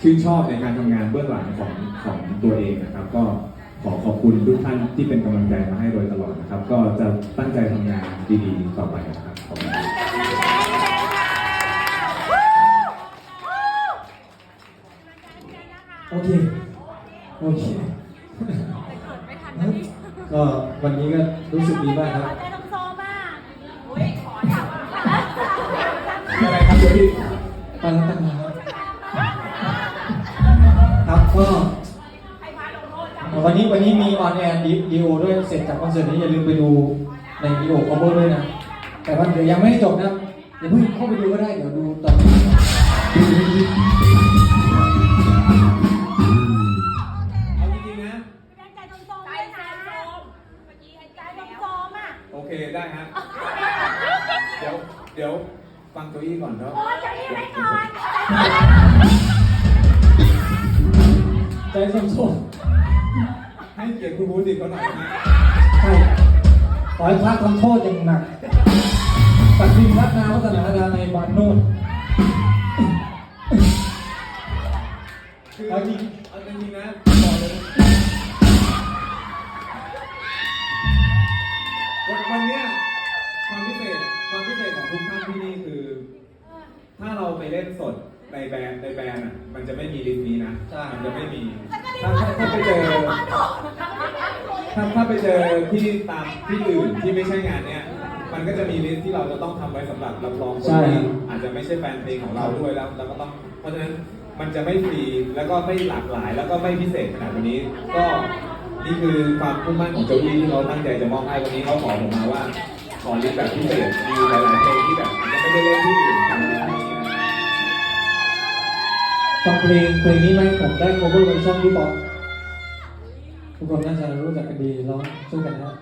ชื่นชอบในการทำงานเบื้องหลังของของตัวเองนะครับ ก็ขอขอบคุณทุกท่านที่เป็นกำลังใจมาให้โดยตลอดนะครับ ก็จะตั้งใจทำงานดีๆต่อไปนะครับขอบคุณครับโอเค โอเค ก็วันนี้ก็รู้สึกดีมากครับขอใจน้องโซมากอุ้ยขอถามอะไรครับพี่ตั้งตั้งมา ก็ใครพาลงโทษจ้ะวันนี้วันนี้มีออนแอร์ดีโอด้วยเสร็จจากคอนเสิร์ตนี้อย่าลืมไปดูในดีโอคอมเบอร์ด้วยนะ แต่ว่าเดี๋ยวยังไม่ได้จบนะเดี๋ยวเพิ่งเข้าไปดูก็ได้เดี๋ยวดูตอนนี้เอาจริงๆนะใจใจน้องโซมด้วยนะเมื่อกี้ให้ใจน้องโซมอะโอเคได้ฮะเดี๋ยวเดี๋ยวฟังโจอี้ก่อนเนาะโอ้ยจะนี่ไว้ก่อน ใจส้มให้เกียรติคุณบูสิเขาหน่อยนะๆใช่ขอให้พระทำโทษอย่างหนักตัดดินรัตนาวัฒนาดาในบานโน่นคือเอาจริงเอาจริงๆนะบอกเลยวันวันเนี้ยความพิเศษความพิเศษของทุกท่านที่นี่คือ ถ้าเราไปเล่นสดในแบรนด์ในแบรนด์อะมันจะไม่มีลิสต์นี้นะใช่มันจะไม่มีแล้วก็นี่ ถ้าถ้าถ้าไปเจอถ้าถ้าไปเจอที่ตามที่อื่นที่ไม่ใช่งานเนี้ย มันก็จะมีลิสต์ที่เราจะต้องทำไว้สำหรับรับรองคนใช่ ที่อาจจะไม่ใช่แฟนเพลงของเราด้วยแล้วแล้วก็ต้อง เพราะฉะนั้นมันจะไม่ฟรีแล้วก็ไม่หลากหลาย แล้วก็ไม่พิเศษขนาดวันนี้ ก็นี่คือความมุ่งมั่นของโจอี้ที่เขาตั้งใจจะมอบให้วันนี้เขาขอผมมาว่าขอลิสต์แบบพิเศษมีหลายๆเพลง ฟังเพลงเพลงนี้ไหมผมได้ cover เวอร์ชันที่บอปทุกคนน่าจะรู้จักกันดีร้องช่วยกันนะ